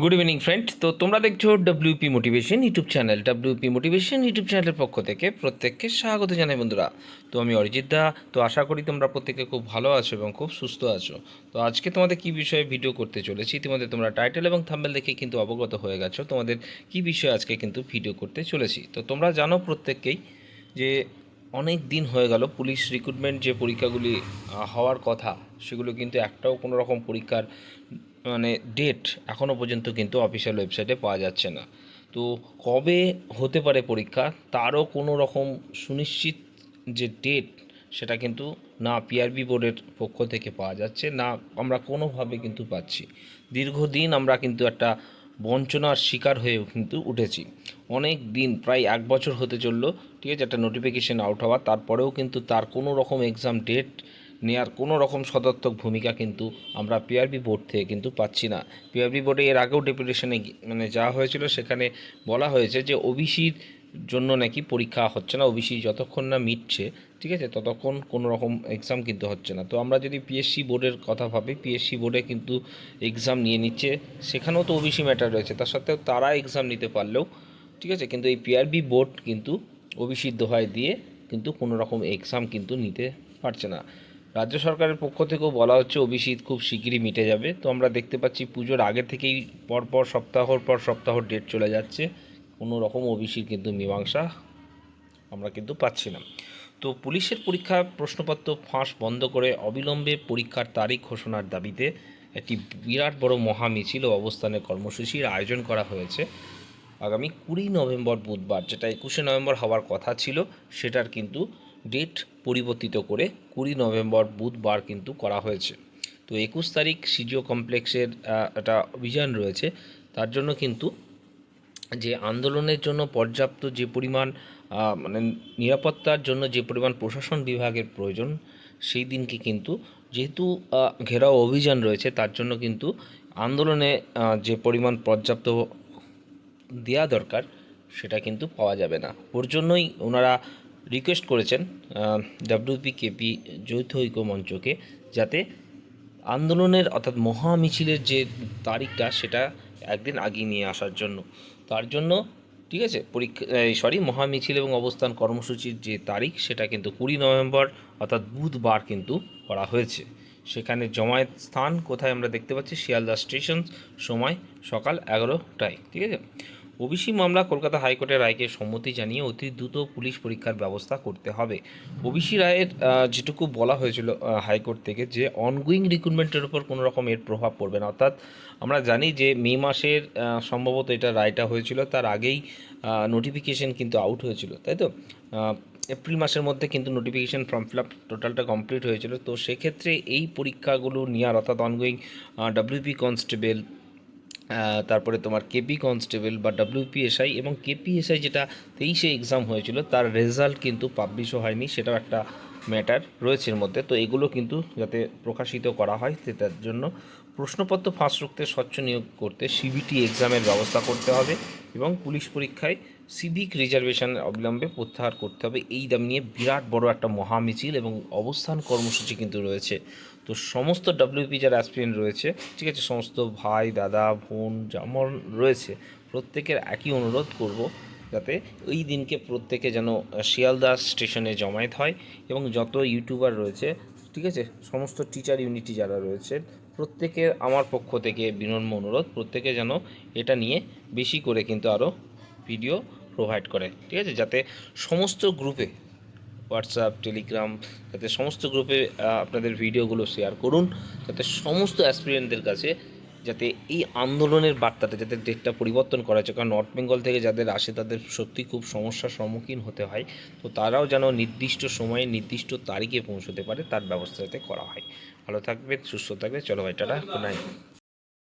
Good evening friend তো তোমরা দেখছ WP motivation YouTube channel WP motivation YouTube চ্যানেলের পক্ষ থেকে প্রত্যেককে স্বাগত জানাই বন্ধুরা। তো আমি অরিজিৎ দা, তো আশা করি তোমরা প্রত্যেকে খুব ভালো আছো এবং খুব সুস্থ আছো। তো আজকে তোমাদের কি বিষয়ে ভিডিও করতে চলেছি ইতিমধ্যে তোমরা টাইটেল এবং থাম্বেল দেখে কিন্তু অবগত হয়ে গেছো, তোমাদের কি বিষয়ে আজকে কিন্তু ভিডিও করতে চলেছি। তো তোমরা জানো প্রত্যেককেই যে অনেক দিন হয়ে গেল, পুলিশ রিক্রুটমেন্ট যে পরীক্ষাগুলি হওয়ার কথা, সেগুলো কিন্তু একটাও কোনো রকম পরীক্ষার মানে ডেট এখনও পর্যন্ত কিন্তু অফিসিয়াল ওয়েবসাইটে পাওয়া যাচ্ছে না। তো কবে হতে পারে পরীক্ষা? তারও কোনো রকম সুনিশ্চিত যে ডেট সেটা কিন্তু না পিআরবি বোর্ডের পক্ষ থেকে পাওয়া যাচ্ছে, না আমরা কোনোভাবে কিন্তু পাচ্ছি। দীর্ঘদিন আমরা কিন্তু একটা বঞ্চনার শিকার হয়ে কিন্তু উঠেছি। অনেক দিন, প্রায় এক বছর হতে চলল, ঠিক আছে? একটা নোটিফিকেশন আউট হওয়া, তারপরেও কিন্তু তার কোনো রকম এক্সাম ডেট নেওয়ার কোনো রকম সদর্থক ভূমিকা কিন্তু আমরা পিআরবি বোর্ড থেকে কিন্তু পাচ্ছি না। পিআরবি বোর্ডে এর আগেও ডেপুটেশনে মানে যাওয়া হয়েছিল সেখানে বলা হয়েছে যে ওবিসির জন্য নাকি পরীক্ষা হচ্ছে না। ওবিসি যতক্ষণ না মিটছে, ঠিক আছে, ততক্ষণ কোনো রকম এক্সাম কিন্তু হচ্ছে না। তো আমরা যদি পিএসসি বোর্ডের কথা ভাবি পিএসসি বোর্ডে কিন্তু এক্সাম নিয়ে নিচ্ছে। সেখানেও তো ওবিসি ম্যাটার রয়েছে। তার সত্ত্বেও তারা এক্সাম নিতে পারলেও, ঠিক আছে, কিন্তু এই পিআরবি বোর্ড কিন্তু ওবিসির দোহাই দিয়ে কিন্তু কোনো রকম এক্সাম কিন্তু নিতে পারছে না। রাজ্য সরকারের পক্ষ থেকেও বলা হচ্ছে ওবিসি খুব শিগগিরই মিটে যাবে। তো আমরা দেখতে পাচ্ছি পুজোর আগে থেকেই পরপর সপ্তাহর পর সপ্তাহ ডেট চলে যাচ্ছে। কোনো রকম ওবিসির কিন্তু মীমাংসা আমরা কিন্তু পাচ্ছি না। তো পুলিশের পরীক্ষা প্রশ্নপত্র ফাঁস বন্ধ করে অবিলম্বে পরীক্ষার তারিখ ঘোষণার দাবিতে একটি বিরাট বড় মহা মিছিল অবস্থানের কর্মসূচির আয়োজন করা হয়েছে। আগামী কুড়ি নভেম্বর বুধবার, যেটা একুশে নভেম্বর হওয়ার কথা ছিল, সেটার কিন্তু ডেট পরিবর্তিত করে কুড়ি নভেম্বর বুধবার কিন্তু করা হয়েছে। তো একুশ তারিখ সিজিও কমপ্লেক্সের একটা অভিযান রয়েছে। তার জন্য কিন্তু যে আন্দোলনের জন্য পর্যাপ্ত যে পরিমাণ মানে নিরাপত্তার জন্য যে পরিমাণ প্রশাসন বিভাগের প্রয়োজন, সেই দিনকে কিন্তু যেহেতু ঘেরাও অভিযান রয়েছে, তার জন্য কিন্তু আন্দোলনে যে পরিমাণ পর্যাপ্ত দেওয়া দরকার, সেটা কিন্তু পাওয়া যাবে না। ওর জন্যই ওনারা রিকোয়েস্ট করেছেন ডাব্লিউপি কেপি যৌথ ঐক্য মঞ্চকে যাতে আন্দোলনের অর্থাৎ মহা মিছিলের যে তারিখটা সেটা একদিন আগিয়ে নিয়ে আসার জন্য। তার জন্য, ঠিক আছে, পরীক্ষা সরি মহা মিছিল এবং অবস্থান কর্মসূচির যে তারিখ সেটা কিন্তু কুড়ি নভেম্বর অর্থাৎ বুধবার কিন্তু করা হয়েছে। সেখানে জমায়েত স্থান কোথায় আমরা দেখতে পাচ্ছি? শিয়ালদা স্টেশন সময় সকাল এগারোটায়, ঠিক আছে? ওবিসি মামলা কলকাতা হাইকোর্টের রায়কে সম্মতি জানিয়ে অতি দ্রুত পুলিশ পরীক্ষার ব্যবস্থা করতে হবে। ওবিসি রায়ের যেটুকু বলা হয়েছিল হাইকোর্ট থেকে যে অনগোয়িং রিক্রুটমেন্টের উপর কোনো রকম এর প্রভাব পড়বে না। অর্থাৎ আমরা জানি যে মে মাসের সম্ভবত এটা রায়টা হয়েছিল, তার আগেই নোটিফিকেশন কিন্তু আউট হয়েছিল, তাই তো? এপ্রিল মাসের মধ্যে কিন্তু নোটিফিকেশান ফর্ম ফিল আপ টোটালটা কমপ্লিট হয়েছিল। তো সেক্ষেত্রে এই পরীক্ষাগুলো নেওয়ার, অর্থাৎ অনগোয়িং ডাব্লিউপি কনস্টেবল তারপরে তোমার কেপি কনস্টেবল বা ডাব্লিউপিএসআই এবং কেপিএসআই যেটা তেইশে এক্সাম হয়েছিল, তার রেজাল্ট কিন্তু পাবলিশও হয়নি, সেটাও একটা ম্যাটার রয়েছে এর মধ্যে। তো এগুলো কিন্তু যাতে প্রকাশিত করা হয় সেটার জন্য প্রশ্নপত্র ফাঁস রুখতে, স্বচ্ছ নিয়োগ করতে সিবিটি এক্সামের ব্যবস্থা করতে হবে এবং পুলিশ পরীক্ষায় সিভিক রিজার্ভেশন অবিলম্বে প্রত্যাহার করতে হবে। এই দাম নিয়ে বিরাট বড় একটা মহামিছিল এবং অবস্থান কর্মসূচি কিন্তু রয়েছে। তো সমস্ত ডাব্লিউপি যারা অ্যাসপিরেন্ট রয়েছে, ঠিক আছে, সমস্ত ভাই, দাদা, বোন যেমন রয়েছে, প্রত্যেকের একই অনুরোধ করব যাতে ওই দিনকে প্রত্যেকে যেন শিয়ালদা স্টেশনে জমায়েত হয় এবং যত ইউটিউবার রয়েছে, ঠিক আছে, সমস্ত টিচার ইউনিটি যারা রয়েছে, প্রত্যেকের আমার পক্ষ থেকে বিনম্র অনুরোধ, প্রত্যেকে যেন এটা নিয়ে বেশি করে কিন্তু আরও ভিডিও প্রোভাইড করে, ঠিক আছে? যাতে সমস্ত গ্রুপে হোয়াটসঅ্যাপ টেলিগ্রাম যাতে সমস্ত গ্রুপে আপনাদের ভিডিওগুলো শেয়ার করুন, যাতে সমস্ত অ্যাসপিরিয়েন্টদের কাছে যাতে এই আন্দোলনের বার্তাটা যাতে ডেটটা পরিবর্তন করা হয়েছে, কারণ নর্থ বেঙ্গল থেকে যাদের আসে, তাদের সত্যি খুব সমস্যার সম্মুখীন হতে হয়। তো তারাও যেন নির্দিষ্ট সময়ে, নির্দিষ্ট তারিখে পৌঁছতে পারে, তার ব্যবস্থা যাতে করা হয়। ভালো থাকবে সুস্থ থাকবে চলো ভাই, টাটা গুড